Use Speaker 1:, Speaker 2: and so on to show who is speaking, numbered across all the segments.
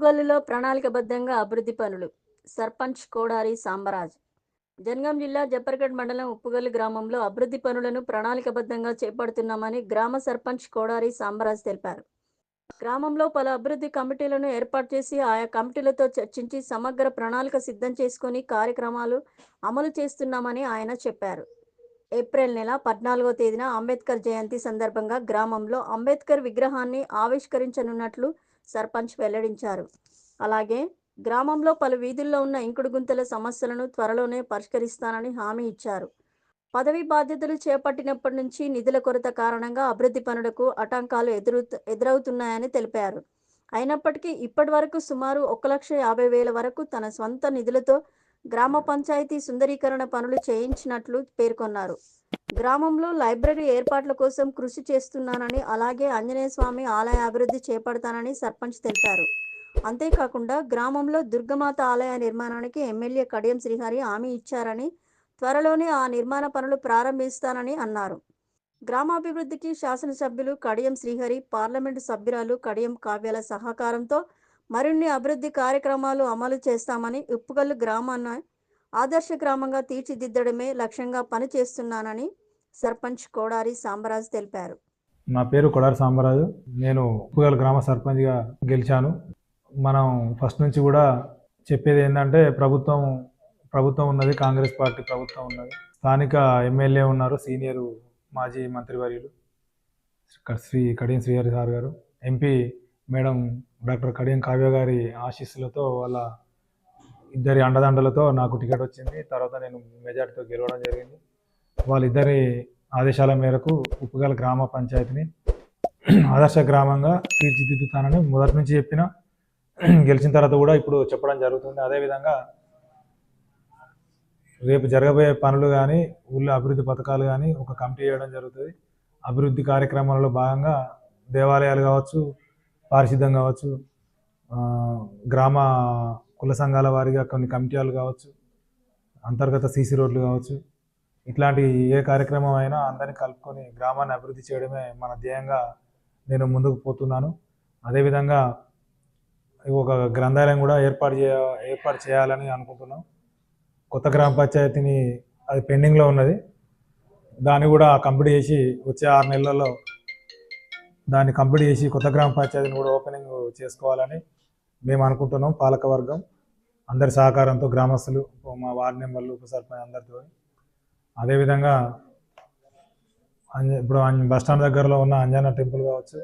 Speaker 1: ఉప్పుగల్లులో ప్రణాళికబద్ధంగా అభివృద్ధి పనులు. సర్పంచ్ కోడారి సాంబరాజ్. జనగాం జిల్లా జప్పర్గఢ్ మండలం ఉప్పుగల్లు గ్రామంలో అభివృద్ధి పనులను ప్రణాళికబద్ధంగా చేపడుతున్నామని గ్రామ సర్పంచ్ కోడారి సాంబరాజ్ తెలిపారు. గ్రామంలో పలు అభివృద్ధి కమిటీలను ఏర్పాటు చేసి ఆయా కమిటీలతో చర్చించి సమగ్ర ప్రణాళిక సిద్ధం చేసుకుని కార్యక్రమాలు అమలు చేస్తున్నామని ఆయన చెప్పారు. ఏప్రిల్ నెల పద్నాలుగో తేదీన అంబేద్కర్ జయంతి సందర్భంగా గ్రామంలో అంబేద్కర్ విగ్రహాన్ని ఆవిష్కరించనున్నట్లు సర్పంచ్ వెల్లడించారు. అలాగే గ్రామంలో పలు వీధుల్లో ఉన్న ఇంకుడు గుంతల సమస్యలను త్వరలోనే పరిష్కరిస్తానని హామీ ఇచ్చారు. పదవి బాధ్యతలు చేపట్టినప్పటి నుంచి నిధుల కొరత కారణంగా అభివృద్ధి పనులకు ఆటంకాలు ఎదురు ఎదురవుతున్నాయని తెలిపారు. అయినప్పటికీ ఇప్పటి వరకు సుమారు ఒక లక్ష యాభై వేల వరకు తన స్వంత నిధులతో గ్రామ పంచాయతీ సుందరీకరణ పనులు చేయించినట్లు పేర్కొన్నారు. గ్రామంలో లైబ్రరీ ఏర్పాట్ల కోసం కృషి చేస్తున్నానని అలాగే ఆంజనేయ స్వామి ఆలయ అభివృద్ధి చేపడతానని సర్పంచ్ తెలిపారు. అంతేకాకుండా గ్రామంలో దుర్గమాత ఆలయ నిర్మాణానికి ఎమ్మెల్యే కడియం శ్రీహరి హామీ ఇచ్చారని త్వరలోనే ఆ నిర్మాణ పనులు ప్రారంభిస్తానని అన్నారు. గ్రామాభివృద్ధికి శాసనసభ్యులు కడియం శ్రీహరి పార్లమెంటు సభ్యురాలు కడియం కావ్యాల సహకారంతో మరిన్ని అభివృద్ధి కార్యక్రమాలు అమలు చేస్తామని ఉప్పుగల్లు గ్రామాన్ని ఆదర్శ గ్రామంగా తీర్చిదిద్దడమే లక్ష్యంగా పనిచేస్తున్నానని సర్పంచ్ కోడారి సాంబరాజ్ తెలిపారు.
Speaker 2: నా పేరు కొడారి సాంబరాజు. నేను ఉప్పుగల గ్రామ సర్పంచ్గా గెలిచాను. మనం ఫస్ట్ నుంచి కూడా చెప్పేది ఏంటంటే ప్రభుత్వం ప్రభుత్వం ఉన్నది కాంగ్రెస్ పార్టీ ప్రభుత్వం ఉన్నది. స్థానిక ఎమ్మెల్యే ఉన్నారు సీనియర్ మాజీ మంత్రివర్యులు శ్రీ కడియం శ్రీహరి సార్ గారు MP madam doctor Kadiyam Kavya గారి ఆశీస్సులతో వాళ్ళ ఇద్దరి అండదండలతో నాకు టికెట్ వచ్చింది. తర్వాత నేను మెజార్టీతో గెలవడం జరిగింది. వాళ్ళిద్దరి ఆదేశాల మేరకు ఉప్పుగల గ్రామ పంచాయతీని ఆదర్శ గ్రామంగా తీర్చిదిద్దుతానని మొదటి నుంచి చెప్పిన గెలిచిన తర్వాత కూడా ఇప్పుడు చెప్పడం జరుగుతుంది. అదేవిధంగా రేపు జరగబోయే పనులు కానీ ఊళ్ళో అభివృద్ధి పథకాలు కానీ ఒక కమిటీ చేయడం జరుగుతుంది. అభివృద్ధి కార్యక్రమాలలో భాగంగా దేవాలయాలు కావచ్చు పారిశుద్ధం కావచ్చు గ్రామ కుల సంఘాల వారిగా కొన్ని కమిటీలు కావచ్చు అంతర్గత సీసీ రోడ్లు కావచ్చు ఇట్లాంటి ఏ కార్యక్రమం అయినా అందరిని కలుపుకొని గ్రామాన్ని అభివృద్ధి చేయడమే మన ధ్యేయంగా నేను ముందుకు పోతున్నాను. అదేవిధంగా ఒక గ్రంథాలయం కూడా ఏర్పాటు చేయ ఏర్పాటు చేయాలని అనుకుంటున్నాం. కొత్త గ్రామ పంచాయతీని అది పెండింగ్లో ఉన్నది. దాన్ని కూడా కంప్లీట్ చేసి వచ్చే ఆరు నెలల్లో దాన్ని కంప్లీట్ చేసి కొత్త గ్రామ పంచాయతీని కూడా ఓపెనింగ్ చేసుకోవాలని మేము అనుకుంటున్నాం. పాలకవర్గం అందరి సహకారంతో గ్రామస్తులు మా వార్డు మెంబర్లు ఉప సర్పంచ్ అందరితో. అదేవిధంగా ఇప్పుడు బస్టాండ్ బస్ స్టాండ్ దగ్గరలో ఉన్న అంజనా టెంపుల్ కావచ్చు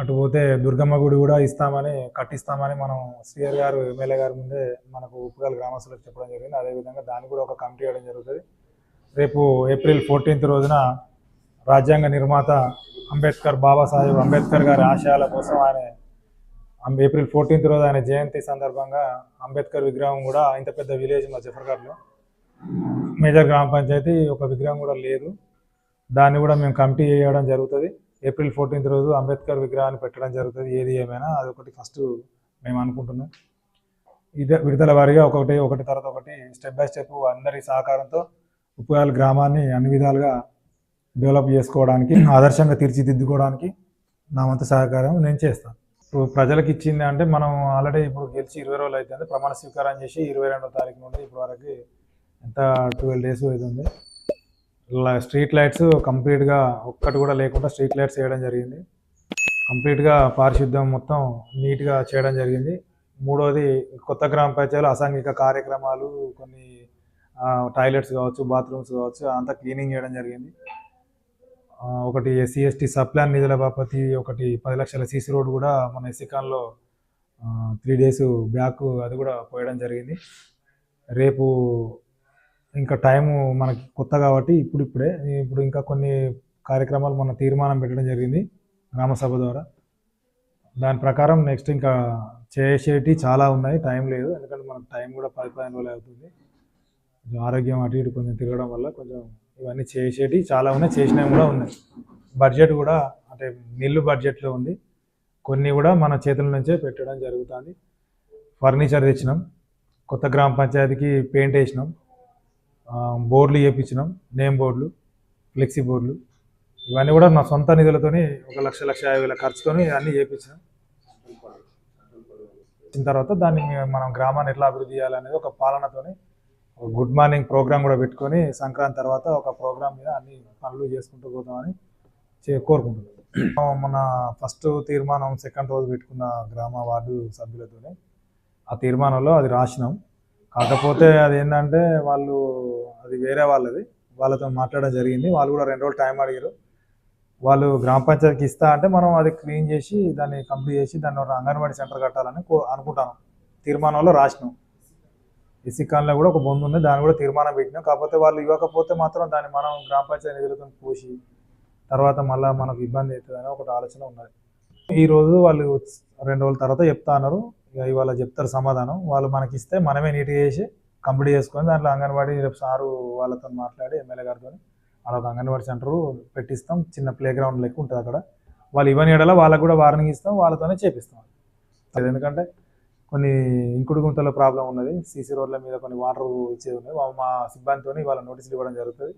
Speaker 2: అటు పోతే దుర్గమ్మ గుడి కూడా ఇస్తామని కట్టిస్తామని మనం సిఆర్ గారు ఎమ్మెల్యే గారి ముందే మనకు ఉప్పుగల గ్రామస్తులకు చెప్పడం జరిగింది. అదేవిధంగా దాన్ని కూడా ఒక కమిటీ వేయడం జరుగుతుంది. రేపు ఏప్రిల్ ఫోర్టీన్త్ రోజున రాజ్యాంగ నిర్మాత అంబేద్కర్ బాబాసాహెబ్ అంబేద్కర్ గారి ఆశయాల కోసం ఆయన ఏప్రిల్ ఫోర్టీన్త్ రోజు ఆయన జయంతి సందర్భంగా అంబేద్కర్ విగ్రహం కూడా ఇంత పెద్ద విలేజ్ మా జఫర్గఢ్లో మేజర్ గ్రామ పంచాయతీ ఒక విగ్రహం కూడా లేదు. దాన్ని కూడా మేము కమిటీ చేయడం జరుగుతుంది. ఏప్రిల్ ఫోర్టీన్త్ రోజు అంబేద్కర్ విగ్రహాన్ని పెట్టడం జరుగుతుంది. ఏది ఏమైనా అదొకటి ఫస్ట్ మేము అనుకుంటున్నాం. ఇదే విడుదల వారిగా ఒకటి ఒకటి తర్వాత ఒకటి స్టెప్ బై స్టెప్ అందరి సహకారంతో ఉప్పుగాల గ్రామాన్ని అన్ని విధాలుగా డెవలప్ చేసుకోవడానికి ఆదర్శంగా తీర్చిదిద్దుకోవడానికి నా వంతు సహకారం నేను చేస్తాను. ఇప్పుడు ప్రజలకు ఇచ్చింది అంటే మనం ఆల్రెడీ ఇప్పుడు గెలిచి ఇరవై రోజులు అవుతుంది ప్రమాణ స్వీకారం చేసి ఇరవై రెండో తారీఖు నుండి ఇప్పటి వరకు ఎంత ట్వెల్వ్ డేస్ అవుతుంది స్ట్రీట్ లైట్స్ కంప్లీట్గా ఒక్కటి కూడా లేకుండా స్ట్రీట్ లైట్స్ వేయడం జరిగింది. కంప్లీట్గా పారిశుద్ధ్యం మొత్తం నీట్గా చేయడం జరిగింది. మూడోది కొత్త గ్రామ పంచాయతీలు అసాంఘిక కార్యక్రమాలు కొన్ని టాయిలెట్స్ కావచ్చు బాత్రూమ్స్ కావచ్చు అంతా క్లీనింగ్ చేయడం జరిగింది. ఒకటి ఎస్సీ ఎస్టీ సప్లాన్ నిధుల బాపతి ఒకటి పది లక్షల సీసీ రోడ్ కూడా మన ఎస్సికాన్లో త్రీ డేస్ బ్యాక్ అది కూడా పోయడం జరిగింది. రేపు ఇంకా టైము మనకి కొత్త కాబట్టి ఇప్పుడు ఇప్పుడే ఇప్పుడు ఇంకా కొన్ని కార్యక్రమాలు మన తీర్మానం పెట్టడం జరిగింది గ్రామసభ ద్వారా. దాని ప్రకారం నెక్స్ట్ ఇంకా చేసేటి చాలా ఉన్నాయి టైం లేదు. ఎందుకంటే మనకు టైం కూడా పది పదిహేను రోజులు అవుతుంది. కొంచెం ఆరోగ్యం అటు ఇటు కొంచెం తిరగడం వల్ల కొంచెం ఇవన్నీ చేసేటి చాలా ఉన్నాయి. చేసినవి కూడా ఉన్నాయి. బడ్జెట్ కూడా అంటే నిల్లు బడ్జెట్లో ఉంది. కొన్ని కూడా మన చేతుల నుంచే పెట్టడం జరుగుతుంది. ఫర్నిచర్ తెచ్చినాం. కొత్త గ్రామ పంచాయతీకి పెయింట్ వేసినాం. బోర్డులు వేయించినాం నేమ్ బోర్డులు ఫ్లెక్సీ బోర్డులు ఇవన్నీ కూడా నా సొంత నిధులతోని ఒక లక్ష లక్ష యాభై వేల ఖర్చుతోని అన్నీ చేయించినాం వచ్చిన తర్వాత దాన్ని మనం గ్రామాన్ని ఎట్లా అభివృద్ధి చేయాలనేది ఒక పాలనతోని గుడ్ మార్నింగ్ ప్రోగ్రామ్ కూడా పెట్టుకొని సంక్రాంతి తర్వాత ఒక ప్రోగ్రామ్ మీద అన్ని పనులు చేసుకుంటూ పోతామని చే- కోరుకుంటున్నాం. మన ఫస్ట్ తీర్మానం సెకండ్ రోజు పెట్టుకున్న గ్రామ వార్డు సభ్యులతోనే ఆ తీర్మానంలో అది రాసినాం. కాకపోతే అది ఏంటంటే వాళ్ళు అది వేరే వాళ్ళది. వాళ్ళతో మాట్లాడడం జరిగింది. వాళ్ళు కూడా రెండు రోజులు టైం అడిగారు. వాళ్ళు గ్రామ పంచాయతీకి ఇస్తా అంటే మనం అది క్లీన్ చేసి దాన్ని కంప్లీట్ చేసి దాన్ని అంగన్వాడీ సెంటర్ కట్టాలని కో అనుకుంటాను తీర్మానంలో రాసినాం. ఇసికాన్లో కూడా ఒక బొందు ఉంది. దాన్ని కూడా తీర్మానం పెట్టినాం. కాకపోతే వాళ్ళు ఇవ్వకపోతే మాత్రం దాన్ని మనం గ్రామ పంచాయతీ నిధులతో పోసి తర్వాత మళ్ళీ మనకు ఇబ్బంది అవుతుందని ఒకటి ఆలోచన ఉన్నది. ఈరోజు వాళ్ళు రెండు రోజుల తర్వాత చెప్తా అన్నారు. ఇక ఇవాళ చెప్తారు సమాధానం. వాళ్ళు మనకి ఇస్తే మనమే నీట్గా చేసి కంప్లీట్ చేసుకొని దాంట్లో అంగన్వాడీ రేపు సారు వాళ్ళతో మాట్లాడి ఎమ్మెల్యే గారితో అక్కడ ఒక అంగన్వాడీ సెంటర్ పెట్టిస్తాం. చిన్న ప్లే గ్రౌండ్ లెక్క ఉంటుంది అక్కడ. వాళ్ళు ఇవన్నీ ఎడల వాళ్ళకు కూడా వార్నింగ్ ఇస్తాం. వాళ్ళతోనే చేపిస్తాం. అది ఎందుకంటే కొన్ని ఇంకుడు గుంతల ప్రాబ్లం ఉన్నది. సీసీ రోడ్ల మీద కొన్ని వాటర్ ఇచ్చేది ఉన్నాయి మా సిబ్బందితో వాళ్ళ నోటీసులు ఇవ్వడం జరుగుతుంది.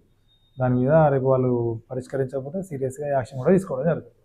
Speaker 2: దాని మీద రేపు వాళ్ళు పరిష్కరించకపోతే సీరియస్గా యాక్షన్ కూడా తీసుకోవడం జరుగుతుంది.